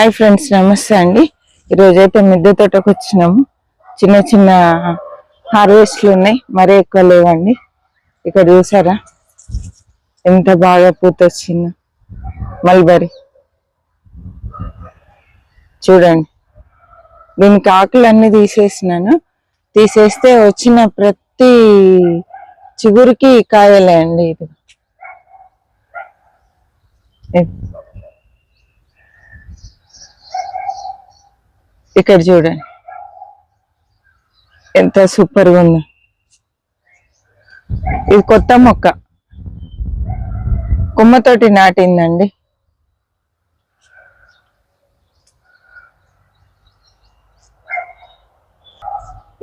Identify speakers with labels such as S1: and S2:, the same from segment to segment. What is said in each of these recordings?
S1: Hi friends నమస్తే అండి. ఈరోజైతే మిద్దె తోటకు వచ్చినాము. చిన్న చిన్న హార్వెస్ట్లు ఉన్నాయి మరీ ఎక్కువ లేవండి. ఇక్కడ చూసారా? ఎంత బాగా పూత వచ్చిందో మల్బరీ. చూడండి. దీనికి ఆకులు తీసేసినాను. తీసేస్తే వచ్చిన ప్రతి చిగురికి కాయలే అండి ఇది. ఇక్కడ చూడండి. ఎంత సూపర్గా ఉందో. ఇది కొత్త మొక్క. కొమ్మతోటి నాటిందండి.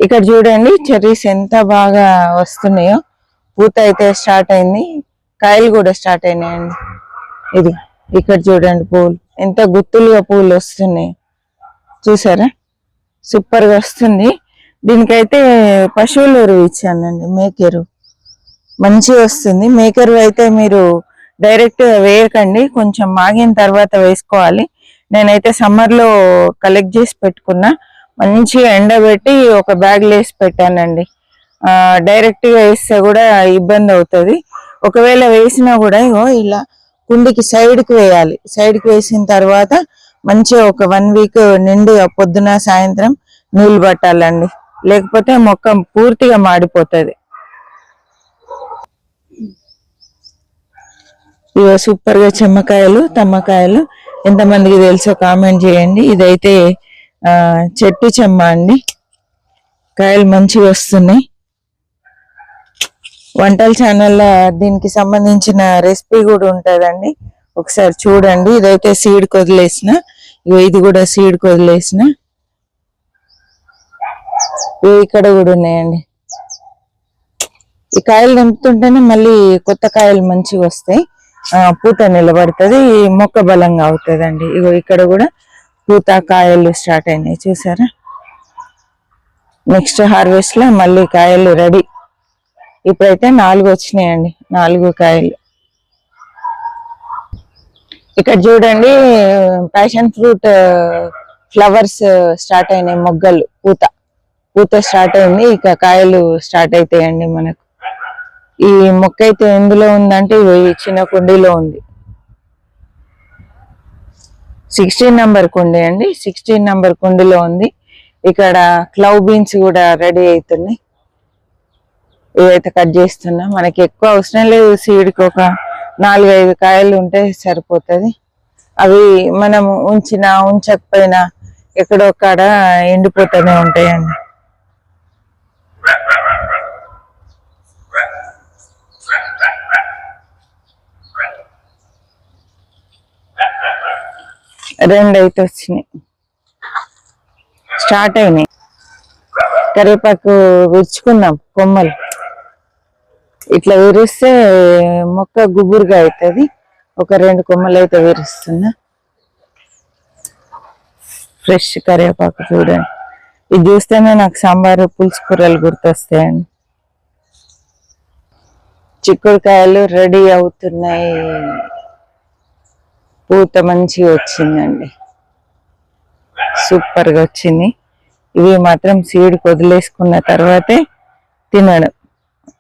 S1: ఇక్కడ చూడండి చెర్రీస్ ఎంత బాగా వస్తున్నాయో. పూత అయితే స్టార్ట్ అయింది. కాయలు కూడా స్టార్ట్ అయినాయండి. ఇది ఇక్కడ చూడండి పూలు. ఎంత గుత్తులుగా పూలు వస్తున్నాయి. చూసారా? సూపర్గా వస్తుంది. దీనికైతే పశువుల ఎరువు ఇచ్చానండి మేకెరు మంచిగా వస్తుంది. మేకెరు అయితే మీరు డైరెక్ట్ వేయకండి కొంచెం మాగిన తర్వాత వేసుకోవాలి. నేనైతే సమ్మర్లో కలెక్ట్ చేసి పెట్టుకున్నా. మంచిగా ఎండబెట్టి ఒక బ్యాగ్ వేసి పెట్టానండి. ఆ డైరెక్ట్గా వేస్తే కూడా ఇబ్బంది అవుతుంది. ఒకవేళ వేసినా కూడా ఇగో ఇలా కుండికి సైడ్కి వేయాలి. సైడ్కి వేసిన తర్వాత మంచిగా ఒక వన్ వీక్ నిండుగా పొద్దున సాయంత్రం నీళ్ళు పట్టాలండి. లేకపోతే మొక్క పూర్తిగా మాడిపోతుంది. ఇవో సూపర్గా చెమ్మకాయలు తమ్మకాయలు ఎంతమందికి తెలుసో కామెంట్ చేయండి. ఇదైతే ఆ చెట్టు చెమ్మ అండి. కాయలు మంచిగా వస్తున్నాయి. వంటల ఛానల్లో దీనికి సంబంధించిన రెసిపీ కూడా ఉంటుందండి. ఒకసారి చూడండి. ఇదైతే సీడ్ కొదిలేసిన ఇగో ఇది కూడా సీడ్ కొదిలేసిన ఇక్కడ కూడా ఉన్నాయండి. ఈ కాయలు నింపుతుంటేనే మళ్ళీ కొత్త కాయలు మంచిగా వస్తాయి. పూత నిలబడుతుంది. మొక్క బలంగా అవుతుందండి. ఇగో ఇక్కడ కూడా పూత కాయలు స్టార్ట్ అయినాయి. చూసారా? నెక్స్ట్ హార్వెస్ట్లో మళ్ళీ కాయలు రెడీ. ఇప్పుడైతే నాలుగు వచ్చినాయండి. నాలుగు కాయలు. ఇక్కడ చూడండి ప్యాషన్ ఫ్రూట్ ఫ్లవర్స్ స్టార్ట్ అయినాయి. మొగ్గలు పూత. పూత స్టార్ట్ అయింది. ఇక కాయలు స్టార్ట్ అవుతాయండి మనకు. ఈ మొక్క అయితే ఎందులో ఉందంటే ఈ చిన్న కుండీలో ఉంది. సిక్స్టీన్ నంబర్ కుండీ అండి. సిక్స్టీన్ నంబర్ కుండీలో ఉంది. ఇక్కడ క్లవ్ బీన్స్ కూడా రెడీ అవుతున్నాయి ఇవైతే కట్ చేస్తున్నా. మనకి ఎక్కువ అవసరం లేదు సీడ్కి ఒక నాలుగైదు కాయలు ఉంటే సరిపోతుంది. అవి మనం ఉంచినా ఉంచకపోయినా ఎక్కడో కాడ ఎండిపోతూనే ఉంటాయండి. రెండు అయితే వచ్చినాయి. స్టార్ట్ అయినాయి. కరివేపాకు విరుచుకున్నాం కొమ్మలు. ఇట్లా విరిస్తే మొక్క గుబురుగా అవుతుంది. ఒక రెండు కొమ్మలు అయితే విరుస్తున్నా. ఫ్రెష్ కరివేపాకు చూడండి. ఇది చూస్తేనే నాకు సాంబారు పులుసు కూరలు గుర్తొస్తాయండి. చిక్కుడుకాయలు రెడీ అవుతున్నాయి. పూత మంచిగా వచ్చిందండి. సూపర్గా వచ్చింది. ఇవి మాత్రం సీడ్ వదిలేసుకున్న తర్వాతే తినడం.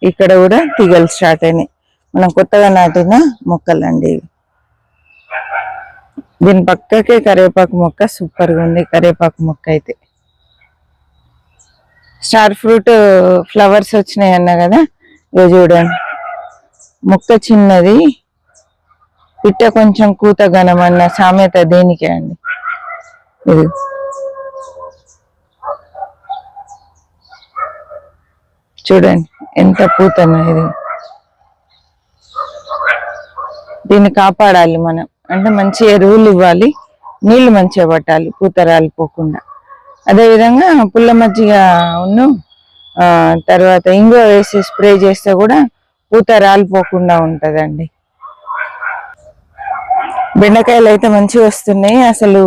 S1: ఇక్కడ కూడా తీగలు స్టార్ట్ అయినాయి. మనం కొత్తగా నాటిన మొక్కలండి దీని పక్కకే కరివేపాకు మొక్క సూపర్గా ఉంది. కరివేపాకు మొక్క అయితే. స్టార్ ఫ్రూట్ ఫ్లవర్స్ వచ్చినాయి అన్న కదా? ఇవి చూడండి. మొక్క చిన్నది. పిట్ట కొంచెం కూత ఘనమన్న సామెత దేనికే అండి? ఇది. చూడండి. ఎంత పూతన ఇది దీన్ని కాపాడాలి మనం. అంటే మంచి ఎరువులు ఇవ్వాలి. నీళ్ళు మంచిగా పట్టాలి పూత రాలిపోకుండా. అదే విధంగా పుల్ల మజ్జిగ ఉన్ను ఆ, తర్వాత ఇంగో వేసి స్ప్రే చేస్తే కూడా పూత రాలిపోకుండా ఉంటదండి. బెండకాయలు అయితే మంచిగా వస్తున్నాయి. అసలు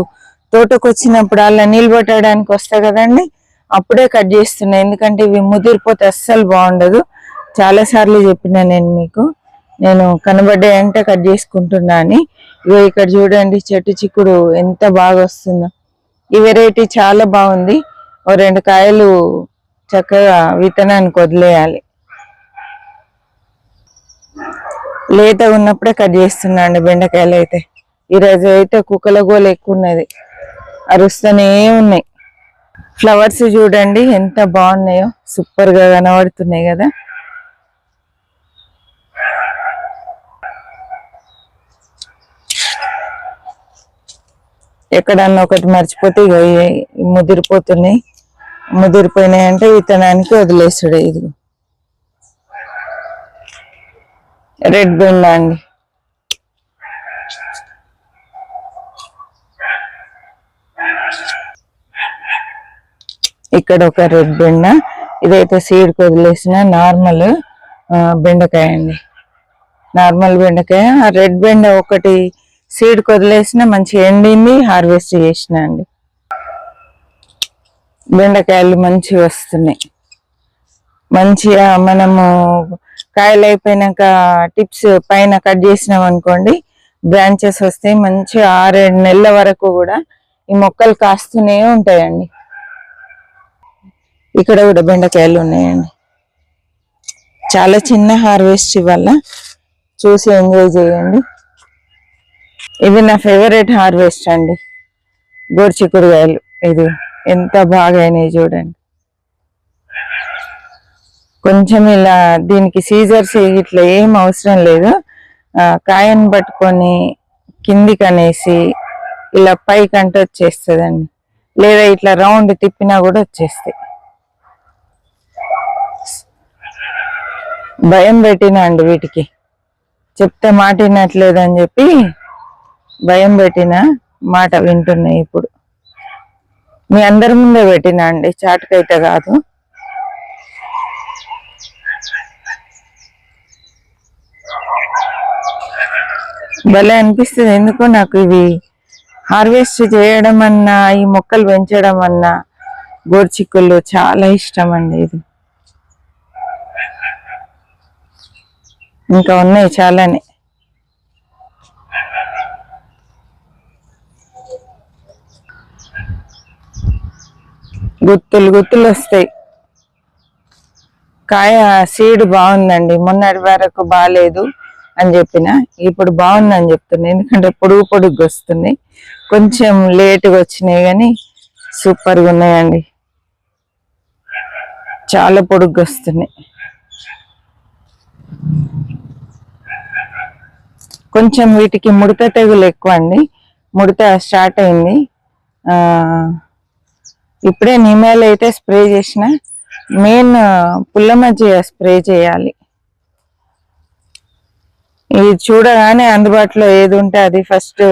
S1: తోటకు వచ్చినప్పుడు అలా నీళ్ళు పట్టడానికి వస్తాయి కదండి. అప్పుడే కట్ చేస్తున్నాయి ఎందుకంటే ఇవి ముదిరిపోతే అస్సలు బాగుండదు. చాలా సార్లు చెప్పినా నేను మీకు. నేను కనబడ్డాయంటే కట్ చేసుకుంటున్నా అని. ఇగో ఇక్కడ చూడండి చెట్టు చిక్కుడు ఎంత బాగా వస్తుందో. ఈ వెరైటీ చాలా బాగుంది. ఓ రెండు కాయలు చక్కగా విత్తనానికి వదిలేయాలి. లేత ఉన్నప్పుడే కట్ చేస్తున్నా అండి బెండకాయలు అయితే. ఈరోజు అయితే కుక్కల గోల ఎక్కువ ఉన్నది. అరుస్తూనే ఉన్నాయి. ఫ్లవర్స్ చూడండి ఎంత బాగున్నాయో. సూపర్గా కనబడుతున్నాయి కదా. ఎక్కడన్నా ఒకటి మర్చిపోతే ఇగో ముదిరిపోతున్నాయి. ముదిరిపోయినాయి అంటే విత్తనానికి వదిలేసుడు ఇది రెడ్ బెండ అండి. ఇక్కడ ఒక రెడ్ బెండ ఇదైతే సీడ్ వదిలేసిన నార్మల్ బెండకాయ అండి. నార్మల్ బెండకాయ ఆ రెడ్ బెండ ఒకటి సీడ్ వదిలేసిన మంచి ఎండింది హార్వెస్ట్ చేసిన అండి. బెండకాయలు మంచిగా వస్తున్నాయి. మంచిగా మనము కాయలు అయిపోయినాక టిప్స్ పైన కట్ చేసినాం అనుకోండి బ్రాంచెస్ వస్తాయి మంచిగా ఆరేడు నెలల వరకు కూడా ఈ మొక్కలు కాస్తూనే ఉంటాయండి. ఇక్కడ కూడా బెండకాయలు ఉన్నాయండి. చాలా చిన్న హార్వెస్ట్ ఇవాళ చూసి ఎంజాయ్ చేయండి. ఇది నా ఫేవరెట్ హార్వెస్ట్ అండి. గోరుచిక్కుడుకాయలు ఇది ఎంత బాగా అయినాయి చూడండి. కొంచెం ఇలా దీనికి సీజర్స్ ఇట్లా ఏం అవసరం లేదు. కాయను పట్టుకొని కిందికి అనేసి ఇలా పైకి అంటే వచ్చేస్తుందండి. లేదా ఇట్లా రౌండ్ తిప్పినా కూడా వచ్చేస్తాయి. భయం పెట్టినా అండి వీటికి. చెప్తే మాట వినట్లేదని చెప్పి భయం పెట్టిన మాట వింటున్నాయి ఇప్పుడు. మీ అందరి ముందే పెట్టినా అండి చాటుకైతే కాదు. భలే అనిపిస్తుంది ఎందుకో నాకు ఇవి హార్వెస్ట్ చేయడం అన్నా ఈ మొక్కలు పెంచడం అన్నా గోర్చిక్కులు చాలా ఇష్టం అండి ఇది. ఇంకా ఉన్నాయి చాలానే. గుత్తులు గుత్తులు వస్తాయి. కాయ సీడ్ బాగుందండి. మొన్నటి వరకు బాగాలేదు అని చెప్పిన. ఇప్పుడు బాగుందని చెప్తున్నాయి ఎందుకంటే పొడుగు పొడుగు వస్తున్నాయి. కొంచెం లేటుగా వచ్చినాయి కానీ సూపర్గా ఉన్నాయండి. చాలా పొడుగు వస్తున్నాయి. కొంచెం వీటికి ముడత తెగులు ఎక్కువ అండి ముడత స్టార్ట్ అయింది. ఇప్పుడే నిమేలు అయితే స్ప్రే చేసిన. మెయిన్ పుల్ల మజ్జిగ స్ప్రే చేయాలి. ఇది చూడగానే అందుబాటులో ఏది ఉంటే అది ఫస్ట్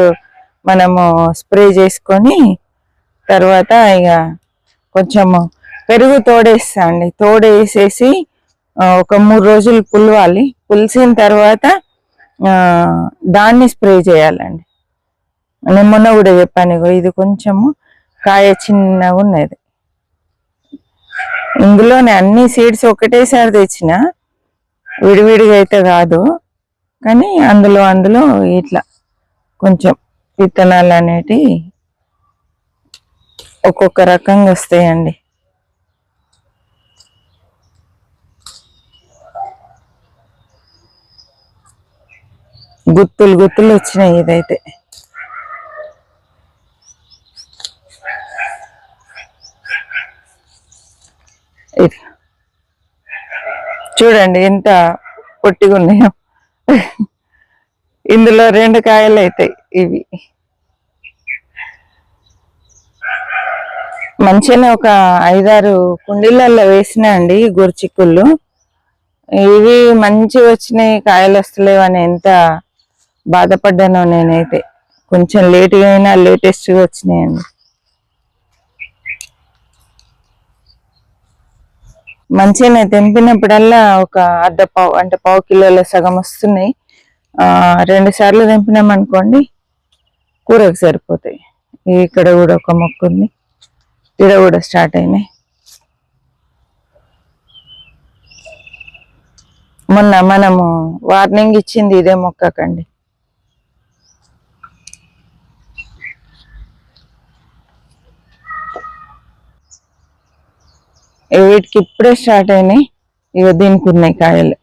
S1: మనము స్ప్రే చేసుకొని తర్వాత ఇక కొంచెము పెరుగు తోడేస్తా అండి తోడేసేసి ఒక మూడు రోజులు పులవాలి. పులిసిన తర్వాత దాన్ని స్ప్రే చేయాలండి. నేను మొన్న కూడా చెప్పాను ఇది కొంచెము కాయ చిన్నగా ఉన్నది. ఇందులోనే అన్ని సీడ్స్ ఒకటేసారి తెచ్చిన విడివిడిగా అయితే కాదు. కానీ అందులో అందులో ఇట్లా కొంచెం విత్తనాలు అనేటి ఒక్కొక్క రకంగా వస్తాయండి. గుత్తులు గుత్తులు వచ్చినాయి ఇదైతే. ఇది. చూడండి ఎంత పొట్టిగా ఉన్నాయో. ఇందులో రెండు కాయలు అవుతాయి ఇవి. మంచిగానే ఒక ఐదారు కుండీలలో వేసినా అండి గుర్చిక్కుళ్ళు ఇవి మంచి వచ్చినాయి కాయలు వస్తలేవు అని ఎంత బాధపడ్డాను నేనైతే. కొంచెం లేట్గా అయినా లేటెస్ట్గా వచ్చినాయండి. మంచిగానే తెంపినప్పుడల్లా ఒక అర్ధ పావు అంటే పావు కిలోల సగం వస్తున్నాయి. రెండు సార్లు తెంపినామనుకోండి కూరకు సరిపోతాయి. ఇక్కడ కూడా ఒక మొక్క ఉంది. ఇక్కడ కూడా స్టార్ట్ అయినాయి. మొన్న మనము వార్నింగ్ ఇచ్చింది ఇదే మొక్కకండి. వీటికి ఇప్పుడే స్టార్ట్ అయినాయి. ఇక దీనికి ఉన్నాయి కాయలు.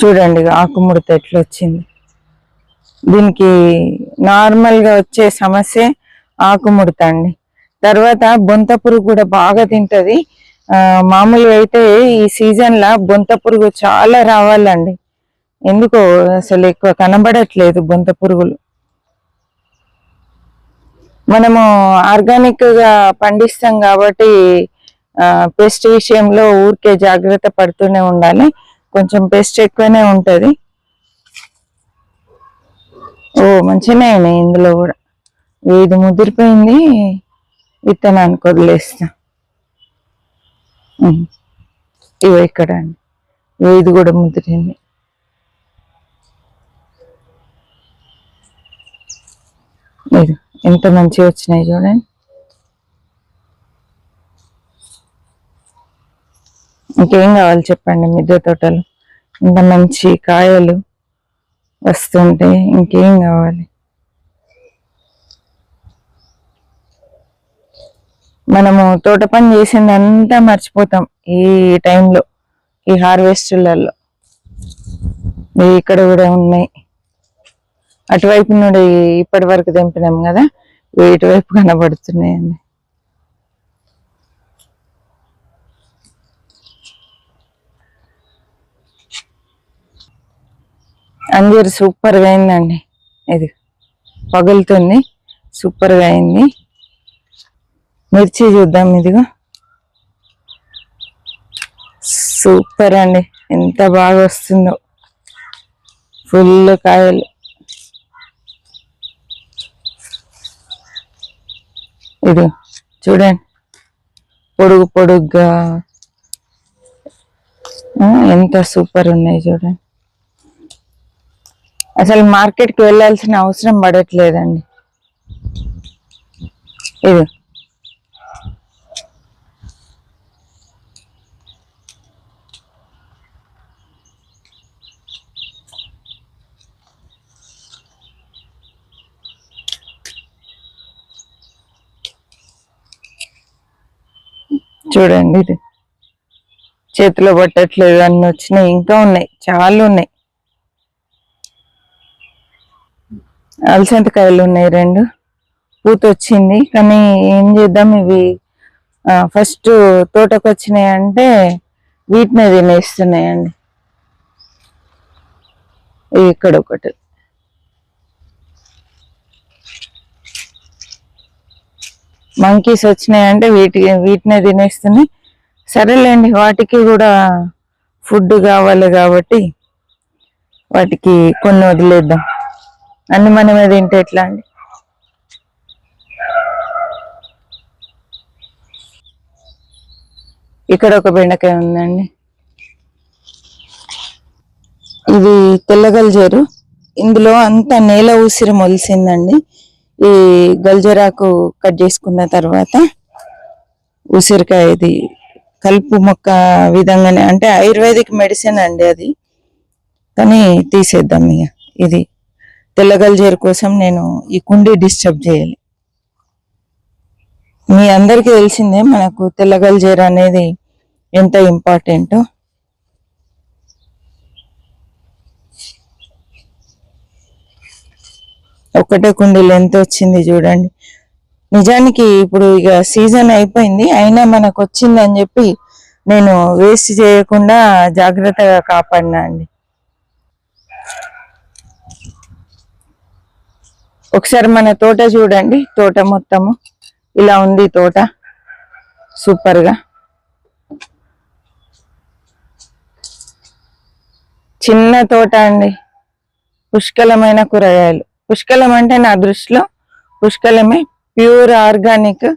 S1: చూడండి ఆకుముడత ఎట్లా వచ్చింది దీనికి నార్మల్గా వచ్చే సమస్య ఆకుముడత అండి. తర్వాత బొంత పురుగు కూడా బాగా తింటుంది. మామూలుగా అయితే ఈ సీజన్లో బొంత పురుగు చాలా రావాలండి. ఎందుకో అసలు ఎక్కువ కనబడట్లేదు బొంత పురుగులు. మనము ఆర్గానిక్గా పండిస్తాం కాబట్టి పెస్ట్ విషయంలో ఊరికే జాగ్రత్త పడుతూనే ఉండాలి. కొంచెం పెస్ట్ ఎక్కువనే ఉంటుంది. ఓ మంచిగానే అయినాయి ఇందులో కూడా. ఇది ముదిరిపోయింది విత్తనానికి వదిలేస్తా. ఇవి ఇక్కడ ఇది కూడా ముదిరింది. ఇది ఎంత మంచిగా వచ్చినాయి చూడండి. ఇంకేం కావాలి చెప్పండి మిద్దె తోటలు? ఇంత మంచి కాయలు వస్తుంటే ఇంకేం కావాలి? మనము తోట పని చేసిందంతా మర్చిపోతాం ఈ టైంలో ఈ హార్వెస్టులలో ఇక్కడ కూడా ఉన్నాయి. అటువైపు నుండి ఇప్పటి వరకు దింపినాం కదా ఇవి ఇటువైపు కనబడుతున్నాయండి. అంజీరు సూపర్గా అయిందండి. ఇది పగులుతుంది సూపర్గా అయింది. మిర్చి చూద్దాం ఇదిగో. సూపర్ అండి. ఎంత బాగా వస్తుందో. ఫుల్ కాయలు. ఇది చూడండి. పొడుగు పొడుగ్గా. ఆ, ఎంత సూపర్ ఉన్నాయి చూడండి. అసలు మార్కెట్కి వెళ్ళాల్సిన అవసరం పడట్లేదండి. ఇది. చూడండి ఇది. చేతిలో పట్టట్లేదు అన్ని వచ్చినాయి ఇంకా ఉన్నాయి చాలా ఉన్నాయి. అలసంతకాయలు ఉన్నాయి రెండు. పూత వచ్చింది కానీ ఏం చేద్దాం ఇవి? ఫస్ట్ తోటకు వచ్చినాయి అంటే వీటినే తినేస్తున్నాయండి. ఇక్కడ ఒకటి. మంకీస్ వచ్చినాయి అంటే వీటి వీటినే తినేస్తున్నాయి సరేలేండి వాటికి కూడా ఫుడ్ కావాలి కాబట్టి వాటికి కొన్ని వదిలేద్దాం. అన్ని మనమే తింటే ఎట్లా అండి? ఇక్కడ ఒక బెండకాయ ఉందండి. ఇది తెల్లగల్జేరు. ఇందులో అంత నేల ఊసిరి మొలిసిందండి. ఈ గల్జరాకు కట్ చేసుకున్న తర్వాత ఉసిరికాయ ఇది కలుపు మొక్క విధంగానే అంటే ఆయుర్వేదిక్ మెడిసిన్ అండి అది. కానీ తీసేద్దాం ఇక. ఇది తెల్లగల్జేరు కోసం నేను ఈ కుండీ డిస్టర్బ్ చేయాలి. మీ అందరికీ తెలిసిందే మనకు తెల్లగల్జేరు అనేది ఎంత ఇంపార్టెంటో. ఒకటే కుండీలు ఎంత వచ్చింది చూడండి. నిజానికి ఇప్పుడు ఇక సీజన్ అయిపోయింది అయినా మనకు వచ్చింది అని చెప్పి నేను వేస్ట్ చేయకుండా జాగ్రత్తగా కాపాడినా అండి. ఒకసారి మన తోట చూడండి తోట మొత్తము. ఇలా ఉంది తోట. సూపర్గా చిన్న తోట అండి. పుష్కలమైన కూరగాయలు. పుష్కలం అంటే నా దృష్టిలో పుష్కలమే. ప్యూర్ ఆర్గానిక్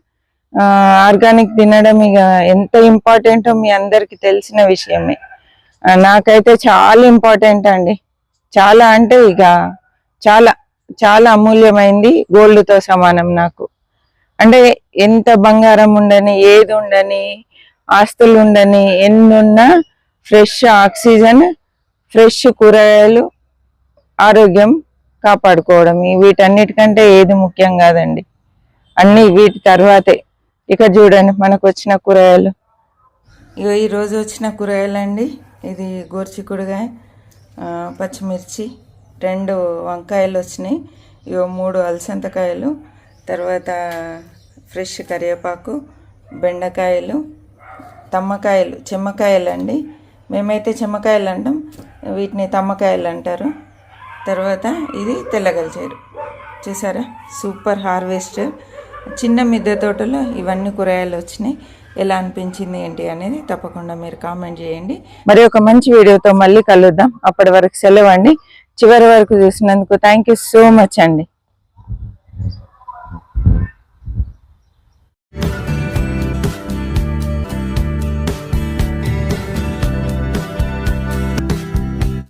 S1: ఆర్గానిక్ తినడం ఇక ఎంత ఇంపార్టెంటో మీ అందరికి తెలిసిన విషయమే. నాకైతే చాలా ఇంపార్టెంట్ అండి. చాలా అంటే ఇక చాలా చాలా అమూల్యమైంది గోల్డ్తో సమానం నాకు. అంటే ఎంత బంగారం ఉండని ఏది ఉండని ఆస్తులు ఉండని ఎన్నున్నా ఫ్రెష్ ఆక్సిజన్ ఫ్రెష్ కూరగాయలు ఆరోగ్యం కాపాడుకోవడం వీటన్నిటికంటే ఏది ముఖ్యం కాదండి. అన్ని వీటి తర్వాతే. ఇక చూడండి మనకు వచ్చిన కూరగాయలు. ఇగో ఈరోజు వచ్చిన కూరగాయలు అండి ఇది గోర్చికుడుగా పచ్చిమిర్చి రెండు వంకాయలు వచ్చినాయి. ఇగో మూడు అలసంతకాయలు తర్వాత ఫ్రెష్ కరివేపాకు బెండకాయలు తమ్మకాయలు చెమ్మకాయలు అండి మేమైతే చెమ్మకాయలు అంటాం వీటిని తమ్మకాయలు అంటారు. తర్వాత ఇది తెల్లగలిచేరు చూసారా? Super harvest. చిన్న మిద్దె తోటలో ఇవన్నీ కూరగాయలు వచ్చినాయి. ఎలా అనిపించింది ఏంటి అనేది తప్పకుండా మీరు కామెంట్ చేయండి. మరి ఒక మంచి వీడియోతో మళ్ళీ కలుద్దాం. అప్పటి వరకు సెలవు అండి. చివరి వరకు చూసినందుకు థ్యాంక్ యూ సో మచ్ అండి.